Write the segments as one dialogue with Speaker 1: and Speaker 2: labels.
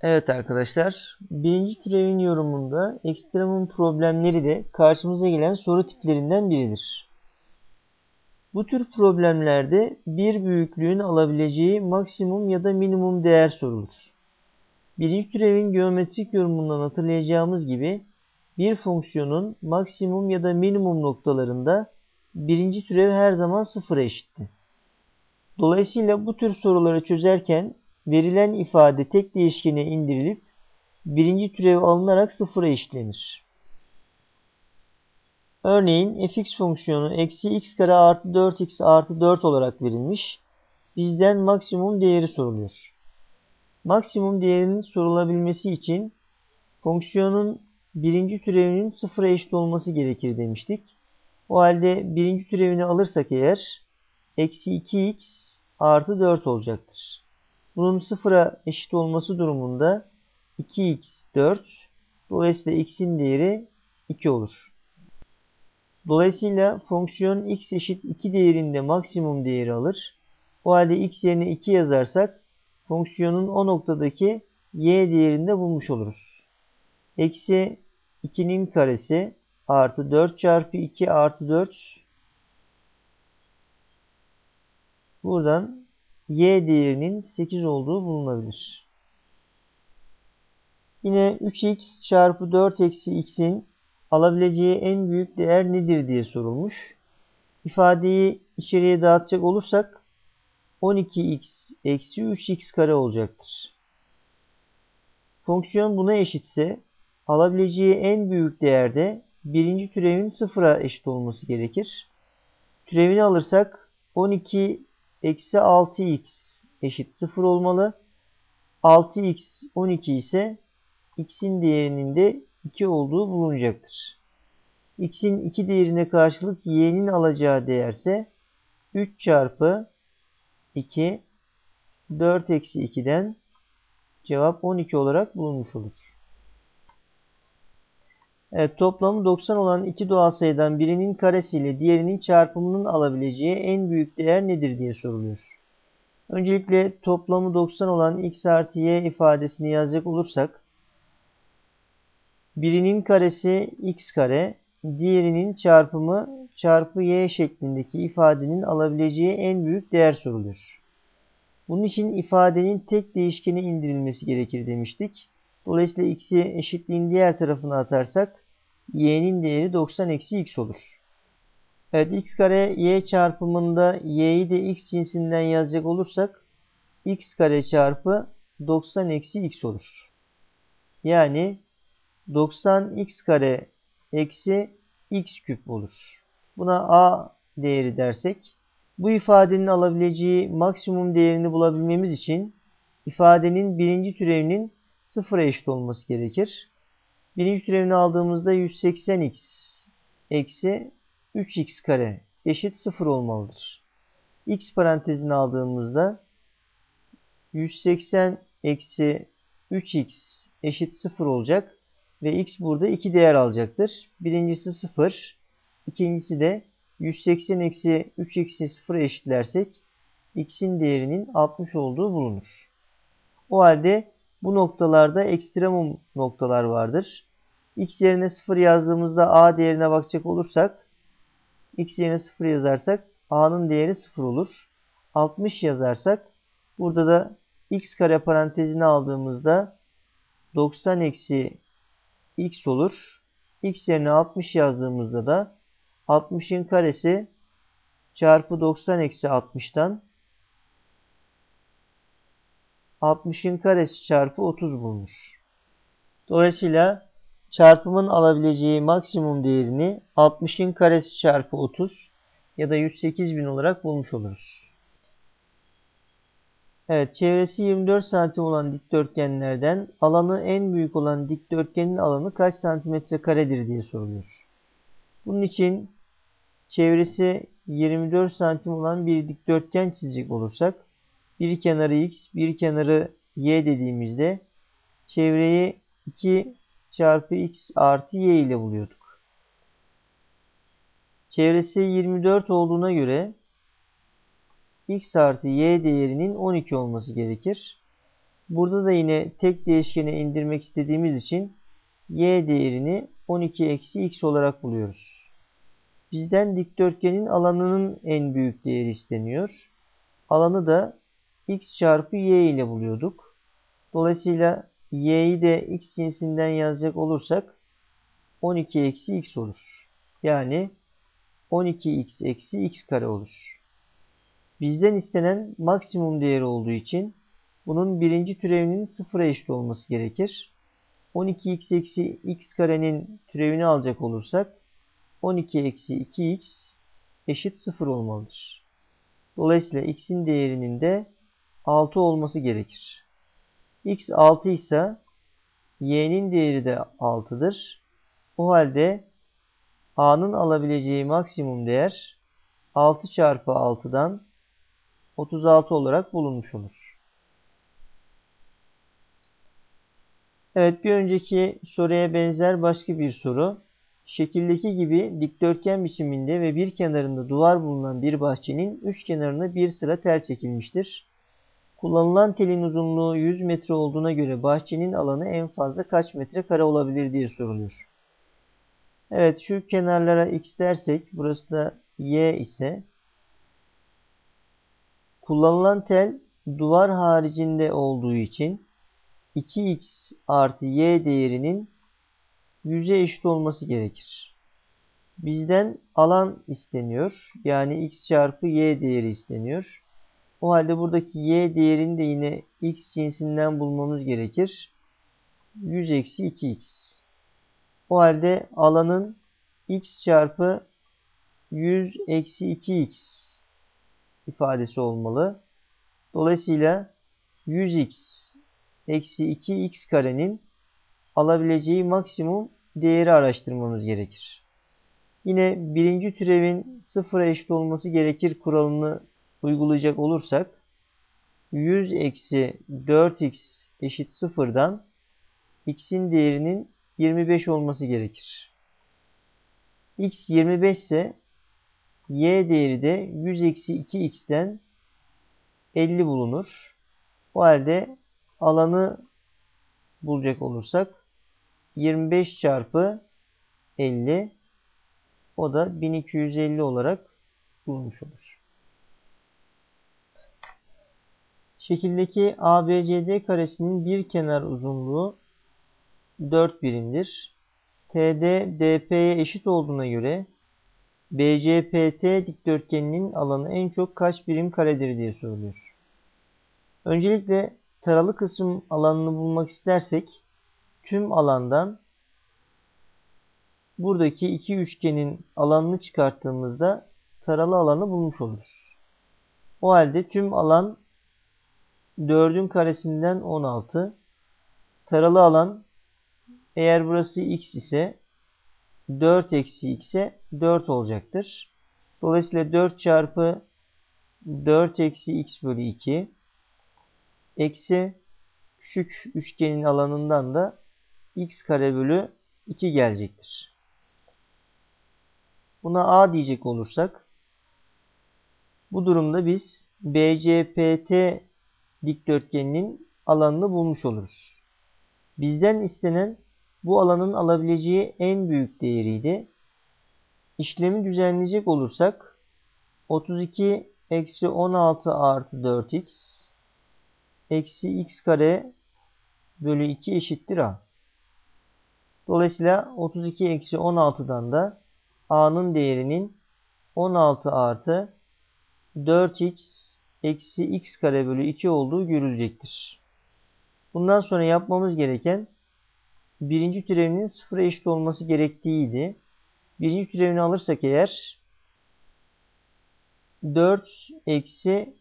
Speaker 1: Evet arkadaşlar, birinci türevin yorumunda ekstremum problemleri de karşımıza gelen soru tiplerinden biridir. Bu tür problemlerde bir büyüklüğün alabileceği maksimum ya da minimum değer sorulur. Birinci türevin geometrik yorumundan hatırlayacağımız gibi bir fonksiyonun maksimum ya da minimum noktalarında birinci türev her zaman sıfıra eşitti. Dolayısıyla bu tür soruları çözerken verilen ifade tek değişkene indirilip birinci türev alınarak sıfıra eşitlenir. Örneğin fx fonksiyonu eksi x kare artı 4x artı 4 olarak verilmiş. Bizden maksimum değeri soruluyor. Maksimum değerinin sorulabilmesi için fonksiyonun birinci türevinin sıfıra eşit olması gerekir demiştik. O halde birinci türevini alırsak eğer eksi 2x artı 4 olacaktır. Bunun sıfıra eşit olması durumunda 2x 4. Dolayısıyla x'in değeri 2 olur. Dolayısıyla fonksiyon x eşit 2 değerinde maksimum değeri alır. O halde x yerine 2 yazarsak fonksiyonun o noktadaki y değerinde bulmuş oluruz. Eksi 2'nin karesi artı 4 çarpı 2 artı 4 buradan y değerinin 8 olduğu bulunabilir. Yine 3x çarpı 4 eksi x'in alabileceği en büyük değer nedir diye sorulmuş. İfadeyi içeriye dağıtacak olursak 12x eksi 3x kare olacaktır. Fonksiyon buna eşitse alabileceği en büyük değerde birinci türevin sıfıra eşit olması gerekir. Türevini alırsak 12 eksi 6x eşit 0 olmalı. 6x 12 ise x'in değerinin de 2 olduğu bulunacaktır. x'in 2 değerine karşılık y'nin alacağı değerse 3 çarpı 2 4 eksi 2'den cevap 12 olarak bulunmuş olur. Evet, toplamı 90 olan iki doğal sayıdan birinin karesiyle diğerinin çarpımının alabileceği en büyük değer nedir diye soruluyor. Öncelikle toplamı 90 olan x artı y ifadesini yazacak olursak birinin karesi x kare, diğerinin çarpımı çarpı y şeklindeki ifadenin alabileceği en büyük değer soruluyor. Bunun için ifadenin tek değişkene indirilmesi gerekir demiştik. Dolayısıyla x'i eşitliğin diğer tarafına atarsak y'nin değeri 90 eksi x olur. Evet x kare y çarpımında y'yi de x cinsinden yazacak olursak x kare çarpı 90 eksi x olur. Yani 90 x kare eksi x küp olur. Buna a değeri dersek bu ifadenin alabileceği maksimum değerini bulabilmemiz için ifadenin birinci türevinin sıfıra eşit olması gerekir. Birinci türevini aldığımızda 180x eksi 3x kare eşit 0 olmalıdır. x parantezini aldığımızda 180 eksi 3x eşit 0 olacak ve x burada 2 değer alacaktır. Birincisi 0, ikincisi de 180 eksi 3x'i 0 eşitlersek x'in değerinin 60 olduğu bulunur. O halde bu noktalarda ekstremum noktalar vardır. x yerine 0 yazdığımızda a değerine bakacak olursak x yerine 0 yazarsak a'nın değeri 0 olur. 60 yazarsak burada da x kare parantezini aldığımızda 90 eksi x olur. x yerine 60 yazdığımızda da 60'ın karesi çarpı 90 eksi 60'tan 60'ın karesi çarpı 30 bulmuş. Dolayısıyla çarpımın alabileceği maksimum değerini 60'ın karesi çarpı 30 ya da 108.000 olarak bulmuş oluruz. Evet, çevresi 24 santim olan dikdörtgenlerden alanı en büyük olan dikdörtgenin alanı kaç santimetre karedir diye soruluyor. Bunun için çevresi 24 santim olan bir dikdörtgen çizecek olursak bir kenarı x, bir kenarı y dediğimizde çevreyi 2 çarpı x artı y ile buluyorduk. Çevresi 24 olduğuna göre x artı y değerinin 12 olması gerekir. Burada da yine tek değişkene indirmek istediğimiz için y değerini 12 eksi x olarak buluyoruz. Bizden dikdörtgenin alanının en büyük değeri isteniyor. Alanı da x çarpı y ile buluyorduk. Dolayısıyla y'yi de x cinsinden yazacak olursak 12 eksi x olur. Yani 12x eksi x kare olur. Bizden istenen maksimum değeri olduğu için bunun birinci türevinin sıfıra eşit olması gerekir. 12x eksi x karenin türevini alacak olursak 12 eksi 2x eşit 0 olmalıdır. Dolayısıyla x'in değerinin de 6 olması gerekir. x 6 ise y'nin değeri de 6'dır. O halde a'nın alabileceği maksimum değer 6 çarpı 6'dan 36 olarak bulunmuş olur. Evet bir önceki soruya benzer başka bir soru. Şekildeki gibi dikdörtgen biçiminde ve bir kenarında duvar bulunan bir bahçenin üç kenarına bir sıra tel çekilmiştir. Kullanılan telin uzunluğu 100 metre olduğuna göre bahçenin alanı en fazla kaç metre kare olabilir diye soruluyor. Evet şu kenarlara x dersek burası da y ise kullanılan tel duvar haricinde olduğu için 2x artı y değerinin 100'e eşit olması gerekir. Bizden alan isteniyor. Yani x çarpı y değeri isteniyor. O halde buradaki y değerini de yine x cinsinden bulmamız gerekir. 100 eksi 2x. O halde alanın x çarpı 100 eksi 2x ifadesi olmalı. Dolayısıyla 100x eksi 2x karenin alabileceği maksimum değeri araştırmamız gerekir. Yine birinci türevin sıfıra eşit olması gerekir kuralını uygulayacak olursak 100 eksi 4x eşit sıfırdan x'in değerinin 25 olması gerekir. x 25 ise y değeri de 100 eksi 2x'ten 50 bulunur. O halde alanı bulacak olursak 25 çarpı 50 o da 1250 olarak bulunmuş olur. Şekildeki ABCD karesinin bir kenar uzunluğu 4 birimdir. TD DP'ye eşit olduğuna göre BCPT dikdörtgeninin alanı en çok kaç birim karedir diye soruluyor. Öncelikle taralı kısım alanını bulmak istersek tüm alandan buradaki iki üçgenin alanını çıkarttığımızda taralı alanı bulmuş oluruz. O halde tüm alan 4'ün karesinden 16. Taralı alan eğer burası x ise 4 eksi x'e 4 olacaktır. Dolayısıyla 4 çarpı 4 eksi x bölü 2 eksi küçük üçgenin alanından da x kare bölü 2 gelecektir. Buna a diyecek olursak bu durumda biz BCPT dikdörtgeninin alanını bulmuş oluruz. Bizden istenen bu alanın alabileceği en büyük değeriydi. İşlemi düzenleyecek olursak 32 eksi 16 artı 4x eksi x kare bölü 2 eşittir a. Dolayısıyla 32 eksi 16'dan da a'nın değerinin 16 artı 4x eksi x kare bölü 2 olduğu görülecektir. Bundan sonra yapmamız gereken birinci türevinin sıfıra eşit olması gerektiğiydi. Birinci türevini alırsak eğer 4 eksi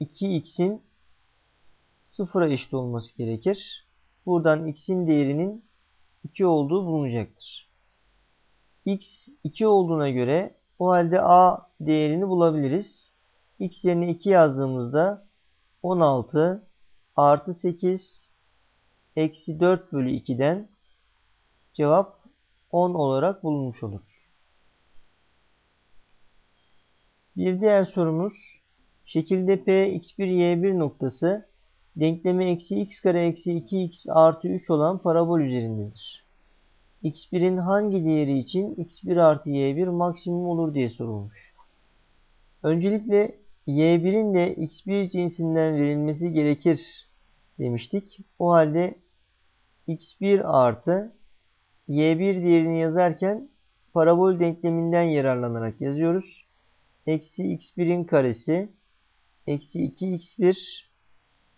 Speaker 1: 2x'in sıfıra eşit olması gerekir. Buradan x'in değerinin 2 olduğu bulunacaktır. x 2 olduğuna göre o halde a değerini bulabiliriz. X yerine 2 yazdığımızda 16 artı 8 eksi 4 bölü 2'den cevap 10 olarak bulunmuş olur. Bir diğer sorumuz şekilde P x1 y1 noktası denklemi eksi x kare eksi 2x artı 3 olan parabol üzerindedir. x1'in hangi değeri için x1 artı y1 maksimum olur diye sorulmuş. Öncelikle y1'in de x1 cinsinden verilmesi gerekir demiştik. O halde x1 artı y1 değerini yazarken parabol denkleminden yararlanarak yazıyoruz. Eksi x1'in karesi eksi 2x1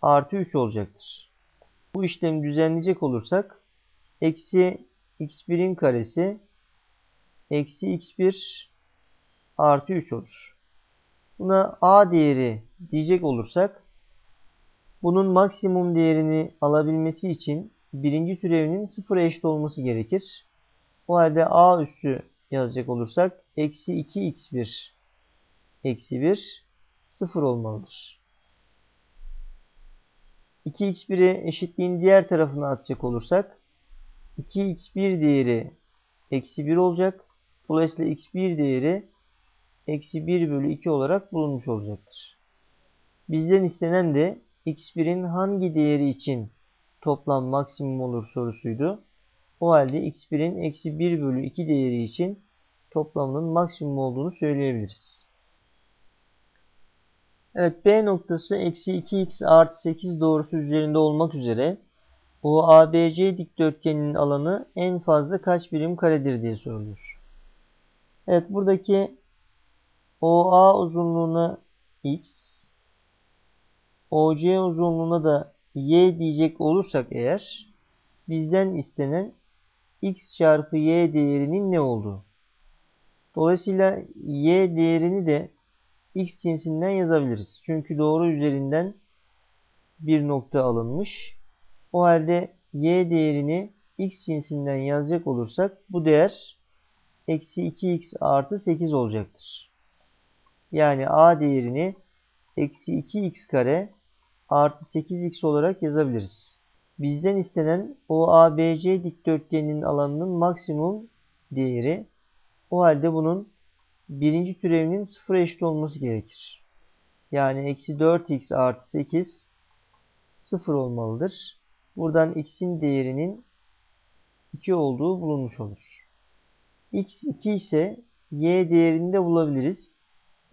Speaker 1: artı 3 olacaktır. Bu işlemi düzenleyecek olursak eksi x1'in karesi eksi x1 artı 3 olur. Buna a değeri diyecek olursak bunun maksimum değerini alabilmesi için birinci türevinin sıfıra eşit olması gerekir. O halde a üssü yazacak olursak eksi 2x1 eksi 1 sıfır olmalıdır. 2x1'i eşitliğin diğer tarafına atacak olursak 2x1 değeri eksi 1 olacak. Dolayısıyla x1 değeri eksi 1 bölü 2 olarak bulunmuş olacaktır. Bizden istenen de x1'in hangi değeri için toplam maksimum olur sorusuydu. O halde x1'in eksi 1 bölü 2 değeri için toplamının maksimum olduğunu söyleyebiliriz. Evet B noktası eksi 2x artı 8 doğrusu üzerinde olmak üzere o ABC dikdörtgeninin alanı en fazla kaç birim karedir diye soruluyor. Evet buradaki OA uzunluğuna x, OC uzunluğuna da y diyecek olursak eğer bizden istenen x çarpı y değerinin ne olduğu. Dolayısıyla y değerini de x cinsinden yazabiliriz. Çünkü doğru üzerinden bir nokta alınmış. O halde y değerini x cinsinden yazacak olursak bu değer eksi 2x artı 8 olacaktır. Yani a değerini eksi 2x kare artı 8x olarak yazabiliriz. Bizden istenen o ABC dikdörtgeninin alanının maksimum değeri. O halde bunun birinci türevinin sıfıra eşit olması gerekir. Yani eksi 4x artı 8 sıfır olmalıdır. Buradan x'in değerinin 2 olduğu bulunmuş olur. x 2 ise y değerini de bulabiliriz.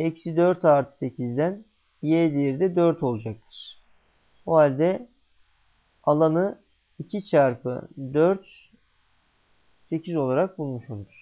Speaker 1: Eksi 4 artı 8'den y değeri de 4 olacaktır. O halde alanı 2 çarpı 4 8 olarak bulmuş oluruz.